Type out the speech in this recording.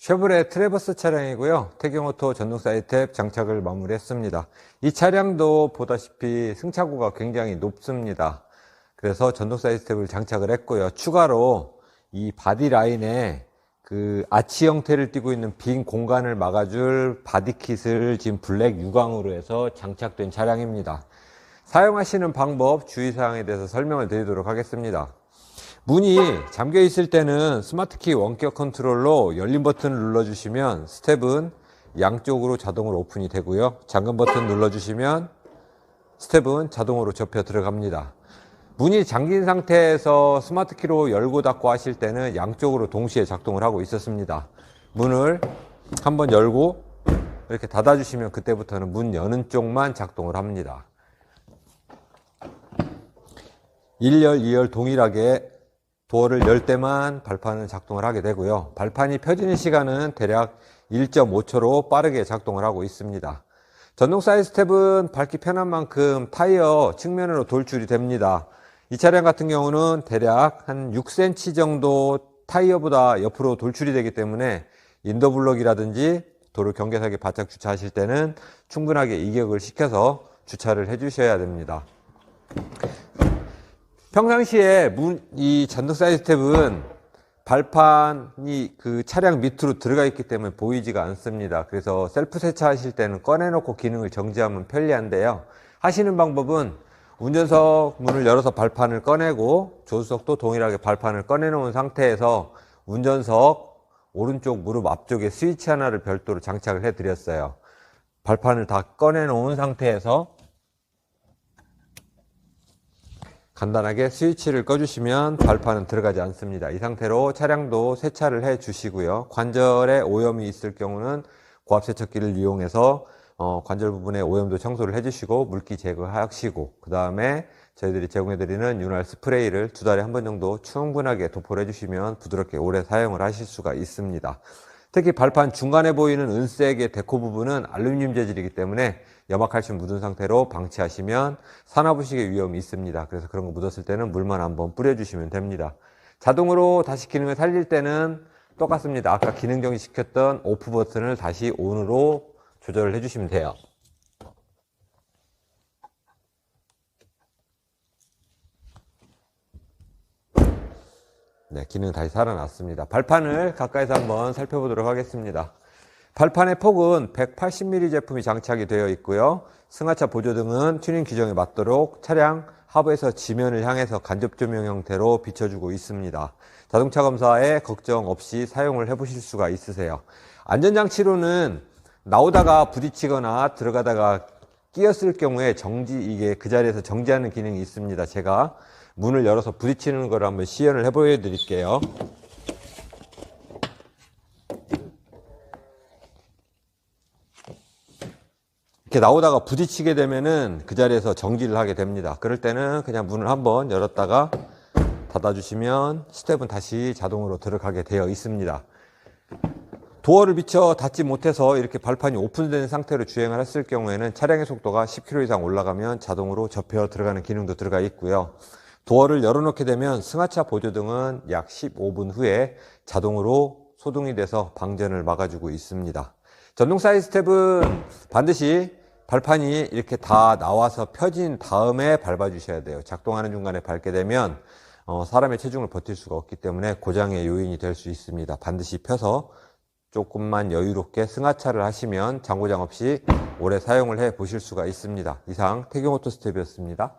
쉐보레 트레버스 차량이고요. 태경오토 전동 사이트앱 장착을 마무리했습니다. 이 차량도 보다시피 승차구가 굉장히 높습니다. 그래서 전동 사이트앱을 장착을 했고요. 추가로 이 바디 라인에 그 아치 형태를 띠고 있는 빈 공간을 막아줄 바디킷을 지금 블랙 유광으로 해서 장착된 차량입니다. 사용하시는 방법, 주의사항에 대해서 설명을 드리도록 하겠습니다. 문이 잠겨 있을 때는 스마트키 원격 컨트롤로 열린 버튼을 눌러주시면 스텝은 양쪽으로 자동으로 오픈이 되고요. 잠금 버튼 눌러주시면 스텝은 자동으로 접혀 들어갑니다. 문이 잠긴 상태에서 스마트키로 열고 닫고 하실 때는 양쪽으로 동시에 작동을 하고 있었습니다. 문을 한번 열고 이렇게 닫아주시면 그때부터는 문 여는 쪽만 작동을 합니다. 1열, 2열 동일하게 도어를 열 때만 발판은 작동을 하게 되고요. 발판이 펴지는 시간은 대략 1.5초로 빠르게 작동을 하고 있습니다. 전동 사이드 스텝은 밟기 편한 만큼 타이어 측면으로 돌출이 됩니다. 이 차량 같은 경우는 대략 한 6cm 정도 타이어보다 옆으로 돌출이 되기 때문에 인더블럭이라든지 도로 경계석에 바짝 주차하실 때는 충분하게 이격을 시켜서 주차를 해 주셔야 됩니다. 평상시에 문, 이 전동 사이드 스텝은 발판이 그 차량 밑으로 들어가 있기 때문에 보이지가 않습니다. 그래서 셀프 세차하실 때는 꺼내놓고 기능을 정지하면 편리한데요. 하시는 방법은 운전석 문을 열어서 발판을 꺼내고 조수석도 동일하게 발판을 꺼내놓은 상태에서 운전석 오른쪽 무릎 앞쪽에 스위치 하나를 별도로 장착을 해 드렸어요. 발판을 다 꺼내놓은 상태에서 간단하게 스위치를 꺼주시면 발판은 들어가지 않습니다. 이 상태로 차량도 세차를 해 주시고요. 관절에 오염이 있을 경우는 고압 세척기를 이용해서 어, 관절 부분에 오염도 청소를 해주시고 물기 제거하시고 그 다음에 저희들이 제공해드리는 윤활 스프레이를 두 달에 한 번 정도 충분하게 도포를 해주시면 부드럽게 오래 사용을 하실 수가 있습니다. 특히 발판 중간에 보이는 은색의 데코 부분은 알루미늄 재질이기 때문에 염화칼슘 묻은 상태로 방치하시면 산화부식의 위험이 있습니다. 그래서 그런 거 묻었을 때는 물만 한번 뿌려주시면 됩니다. 자동으로 다시 기능을 살릴 때는 똑같습니다. 아까 기능 정지 시켰던 오프 버튼을 다시 온으로 조절을 해주시면 돼요. 네, 기능 다시 살아났습니다. 발판을 가까이서 한번 살펴보도록 하겠습니다. 발판의 폭은 180mm 제품이 장착이 되어 있고요. 승하차 보조등은 튜닝 규정에 맞도록 차량 하부에서 지면을 향해서 간접 조명 형태로 비춰주고 있습니다. 자동차 검사에 걱정 없이 사용을 해보실 수가 있으세요. 안전장치로는 나오다가 부딪히거나 들어가다가 끼었을 경우에 정지 이게 그 자리에서 정지하는 기능이 있습니다. 제가 문을 열어서 부딪히는 걸 한번 시연을 해 보여 드릴게요. 이렇게 나오다가 부딪히게 되면은 그 자리에서 정지를 하게 됩니다. 그럴 때는 그냥 문을 한번 열었다가 닫아주시면 스텝은 다시 자동으로 들어가게 되어 있습니다. 도어를 비춰 닫지 못해서 이렇게 발판이 오픈된 상태로 주행을 했을 경우에는 차량의 속도가 10km 이상 올라가면 자동으로 접혀 들어가는 기능도 들어가 있고요. 도어를 열어놓게 되면 승하차 보조등은 약 15분 후에 자동으로 소등이 돼서 방전을 막아주고 있습니다. 전동 사이드 스텝은 반드시 발판이 이렇게 다 나와서 펴진 다음에 밟아주셔야 돼요. 작동하는 중간에 밟게 되면 어, 사람의 체중을 버틸 수가 없기 때문에 고장의 요인이 될 수 있습니다. 반드시 펴서 조금만 여유롭게 승하차를 하시면 장고장 없이 오래 사용을 해 보실 수가 있습니다. 이상 태경오토 스텝이었습니다.